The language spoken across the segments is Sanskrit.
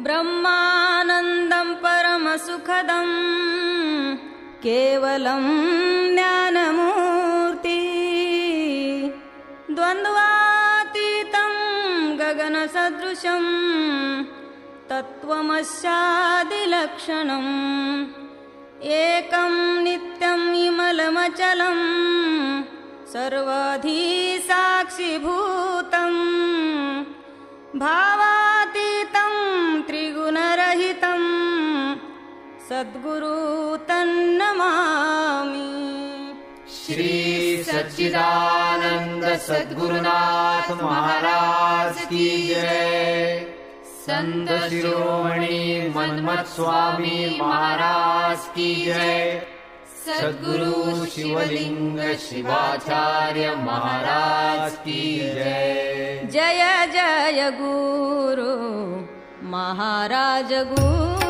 ब्रह्मानन्दं परमसुखदं केवलं ज्ञानमूर्ति। द्वन्द्वातीतं गगनसदृशं तत्त्वमस्यादिलक्षणम् एकं नित्यं विमलमचलं सर्वाधीसाक्षीभूतं। भावा सद्गुरु तन्नमामि। श्री सच्चिदानन्द सद्गुरुनाथ महाराज की जय। सन्द शिरोमणि मन्मथ स्वामी महाराज की जय। सद्गुरु शिवलिङ्ग शिवाचार्य महाराज की जय। जय जय गुरु महाराज गुरु।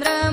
tendrás.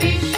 Happy